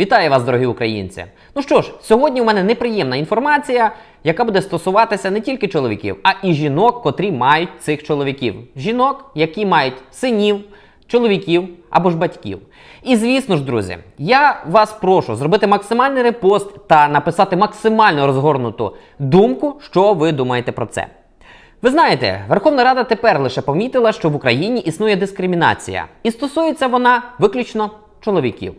Вітаю вас, дорогі українці! Ну що ж, сьогодні у мене неприємна інформація, яка буде стосуватися не тільки чоловіків, а і жінок, котрі мають цих чоловіків. Жінок, які мають синів, чоловіків або ж батьків. І звісно ж, друзі, я вас прошу зробити максимальний репост та написати максимально розгорнуту думку, що ви думаєте про це. Ви знаєте, Верховна Рада тепер лише помітила, що в Україні існує дискримінація, і стосується вона виключно чоловіків.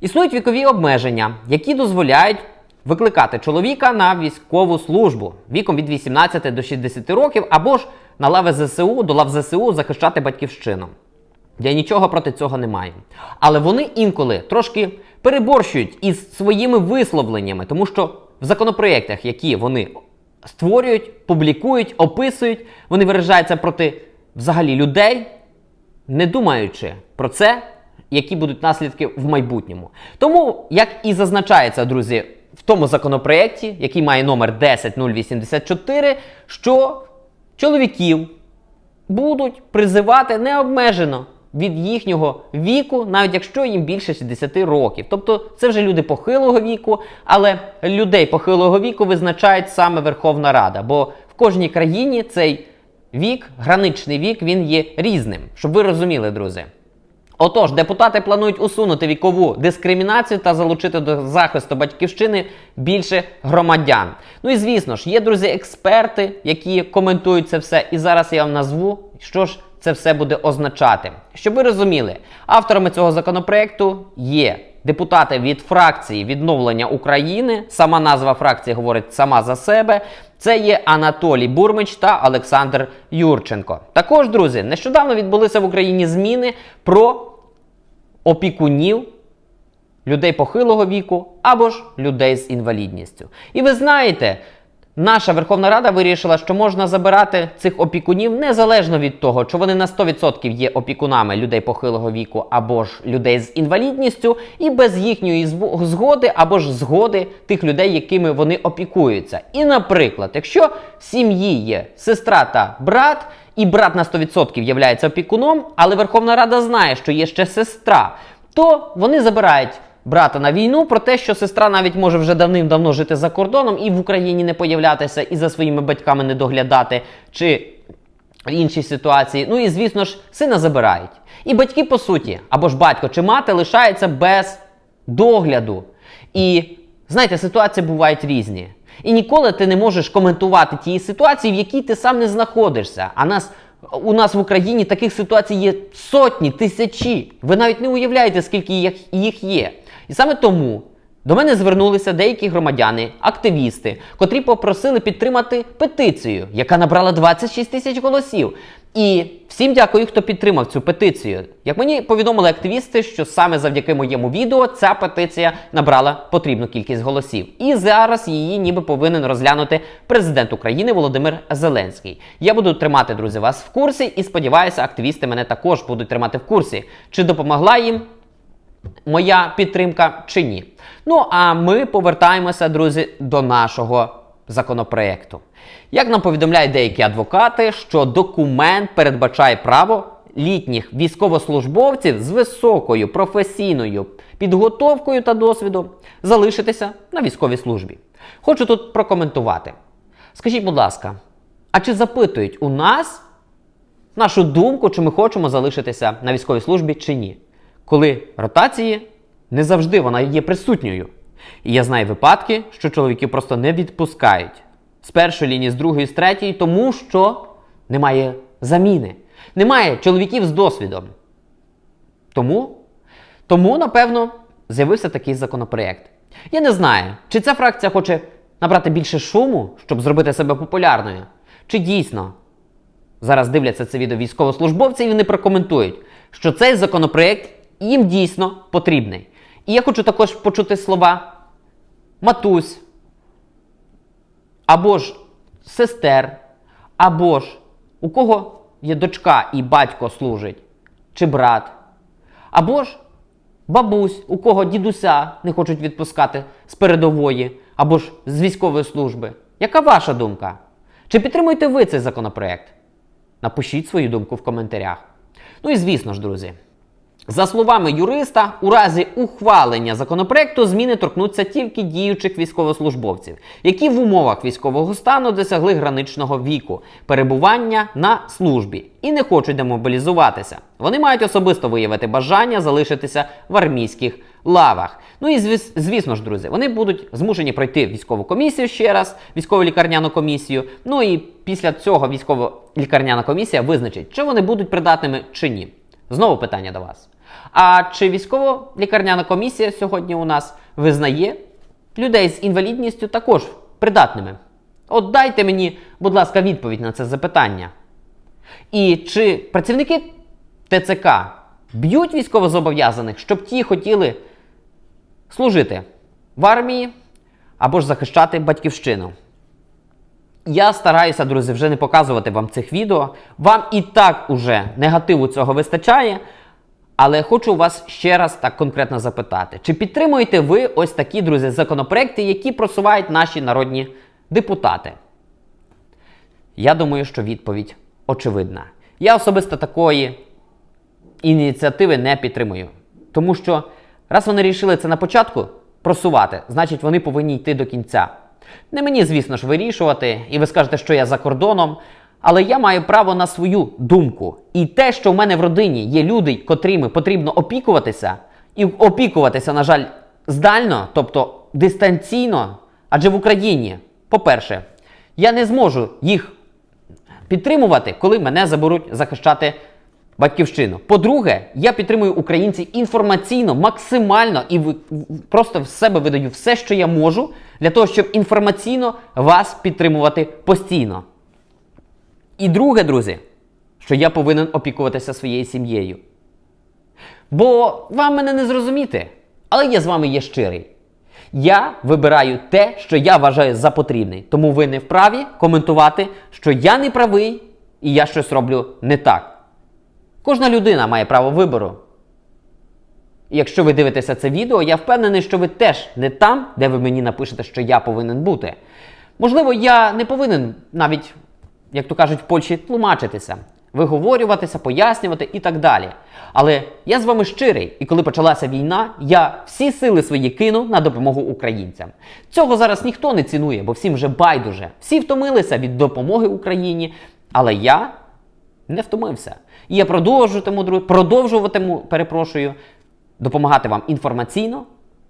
Існують вікові обмеження, які дозволяють викликати чоловіка на військову службу віком від 18 до 60 років, або ж на лави ЗСУ до лав ЗСУ захищати батьківщину. Я нічого проти цього не маю. Але вони інколи трошки переборщують із своїми висловленнями, тому що в законопроєктах, які вони створюють, публікують, описують, вони виражаються проти взагалі людей, не думаючи про це, які будуть наслідки в майбутньому. Тому, як і зазначається, друзі, в тому законопроєкті, який має номер 10084, що чоловіків будуть призивати необмежено від їхнього віку, навіть якщо їм більше 60 років. Тобто це вже люди похилого віку, але людей похилого віку визначають саме Верховна Рада, бо в кожній країні цей вік, граничний вік, він є різним, щоб ви розуміли, друзі. Отож, депутати планують усунути вікову дискримінацію та залучити до захисту батьківщини більше громадян. Ну і звісно ж, є друзі, експерти, які коментують це все. І зараз я вам назву, що ж це все буде означати. Щоб ви розуміли, авторами цього законопроекту є депутати від фракції відновлення України. Сама назва фракції говорить сама за себе. Це є Анатолій Бурмич та Олександр Юрченко. Також, друзі, нещодавно відбулися в Україні зміни про опікунів людей похилого віку або ж людей з інвалідністю. І ви знаєте, наша Верховна Рада вирішила, що можна забирати цих опікунів незалежно від того, чи вони на 100% є опікунами людей похилого віку або ж людей з інвалідністю, і без їхньої згоди або ж згоди тих людей, якими вони опікуються. І, наприклад, якщо в сім'ї є сестра та брат, і брат на 100% є опікуном, але Верховна Рада знає, що є ще сестра, то вони забирають брата на війну про те, що сестра навіть може вже давним-давно жити за кордоном і в Україні не появлятися, і за своїми батьками не доглядати, чи в іншій ситуації. Ну і звісно ж, сина забирають. І батьки, по суті, або ж батько чи мати лишаються без догляду. І знаєте, ситуації бувають різні. І ніколи ти не можеш коментувати ті ситуації, в якій ти сам не знаходишся. А нас у нас в Україні таких ситуацій є сотні, тисячі. Ви навіть не уявляєте, скільки їх, є. І саме тому до мене звернулися деякі громадяни, активісти, котрі попросили підтримати петицію, яка набрала 26 тисяч голосів. І всім дякую, хто підтримав цю петицію. Як мені повідомили активісти, що саме завдяки моєму відео ця петиція набрала потрібну кількість голосів. І зараз її ніби повинен розглянути президент України Володимир Зеленський. Я буду тримати, друзі, вас в курсі і сподіваюся, активісти мене також будуть тримати в курсі, чи допомогла їм моя підтримка чи ні. Ну а ми повертаємося, друзі, до нашого законопроекту. Як нам повідомляють деякі адвокати, що документ передбачає право літніх військовослужбовців з високою професійною підготовкою та досвідом залишитися на військовій службі. Хочу тут прокоментувати. Скажіть, будь ласка, а чи запитують у нас нашу думку, чи ми хочемо залишитися на військовій службі чи ні? Коли ротації не завжди вона є присутньою. І я знаю випадки, що чоловіки просто не відпускають з першої лінії, з другої, з третьої, тому що немає заміни. Немає чоловіків з досвідом. Тому, тому, напевно, з'явився такий законопроєкт. Я не знаю, чи ця фракція хоче набрати більше шуму, щоб зробити себе популярною, чи дійсно зараз дивляться це відео військовослужбовці і вони прокоментують, що цей законопроєкт їм дійсно потрібний. І я хочу також почути слова матусь, або ж сестер, або ж у кого є дочка і батько служить, чи брат, або ж бабусь, у кого дідуся не хочуть відпускати з передової, або ж з військової служби. Яка ваша думка? Чи підтримуєте ви цей законопроект? Напишіть свою думку в коментарях. Ну і звісно ж, друзі, За словами юриста, у разі ухвалення законопроекту зміни торкнуться тільки діючих військовослужбовців, які в умовах військового стану досягли граничного віку перебування на службі і не хочуть демобілізуватися. Вони мають особисто виявити бажання залишитися в армійських лавах. Ну і звісно ж, друзі, вони будуть змушені пройти військову комісію ще раз, військово лікарняну комісію. Ну і після цього військово лікарняна комісія визначить, чи вони будуть придатними чи ні. Знову питання до вас. А чи військово-лікарняна комісія сьогодні у нас визнає людей з інвалідністю також придатними? От дайте мені, будь ласка, відповідь на це запитання. І чи працівники ТЦК б'ють військовозобов'язаних, щоб ті хотіли служити в армії або ж захищати батьківщину? Я стараюся, друзі, вже не показувати вам цих відео. Вам і так уже негативу цього вистачає. Але хочу вас ще раз так конкретно запитати: чи підтримуєте ви ось такі, друзі, законопроекти, які просувають наші народні депутати? Я думаю, що відповідь очевидна. Я особисто такої ініціативи не підтримую. Тому що раз вони рішили це на початку просувати, значить вони повинні йти до кінця. Не мені, звісно ж, вирішувати, і ви скажете, що я за кордоном. Але я маю право на свою думку. І те, що в мене в родині є люди, котрими потрібно опікуватися, і опікуватися, на жаль, здально, тобто дистанційно, адже в Україні, по-перше, я не зможу їх підтримувати, коли мене заберуть захищати батьківщину. По-друге, я підтримую українців інформаційно, максимально і просто в себе видаю все, що я можу, для того, щоб інформаційно вас підтримувати постійно. І друге, друзі, що я повинен опікуватися своєю сім'єю. Бо вам мене не зрозуміти, але я з вами є щирий. Я вибираю те, що я вважаю за потрібне. Тому ви не вправі коментувати, що я не правий і я щось роблю не так. Кожна людина має право вибору. Якщо ви дивитеся це відео, я впевнений, що ви теж не там, де ви мені напишете, що я повинен бути. Можливо, я не повинен навіть, як то кажуть в Польщі, тлумачитися, виговорюватися, пояснювати і так далі. Але я з вами щирий, і коли почалася війна, я всі сили свої кинув на допомогу українцям. Цього зараз ніхто не цінує, бо всім вже байдуже. Всі втомилися від допомоги Україні, але я не втомився. І я продовжуватиму, продовжуватиму, перепрошую, допомагати вам інформаційно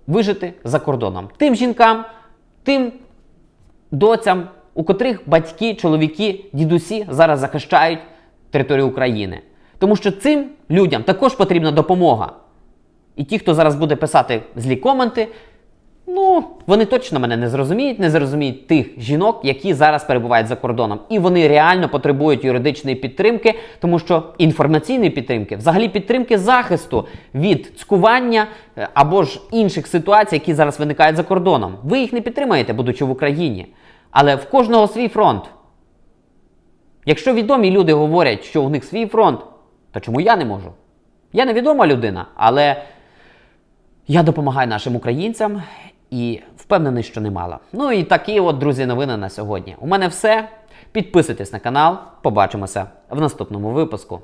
вижити за кордоном. Тим жінкам, тим доцям, у котрих батьки, чоловіки, дідусі зараз захищають територію України. Тому що цим людям також потрібна допомога. І ті, хто зараз буде писати злі коменти, ну, вони точно мене не зрозуміють, не зрозуміють тих жінок, які зараз перебувають за кордоном. І вони реально потребують юридичної підтримки, тому що інформаційної підтримки, взагалі підтримки захисту від цькування е, або ж інших ситуацій, які зараз виникають за кордоном. Ви їх не підтримаєте, будучи в Україні. Але в кожного свій фронт. Якщо відомі люди говорять, що у них свій фронт, то чому я не можу? Я невідома людина, але я допомагаю нашим українцям і впевнений, що немало. Ну і такі от, друзі, новини на сьогодні. У мене все. Підписуйтесь на канал, побачимося в наступному випуску.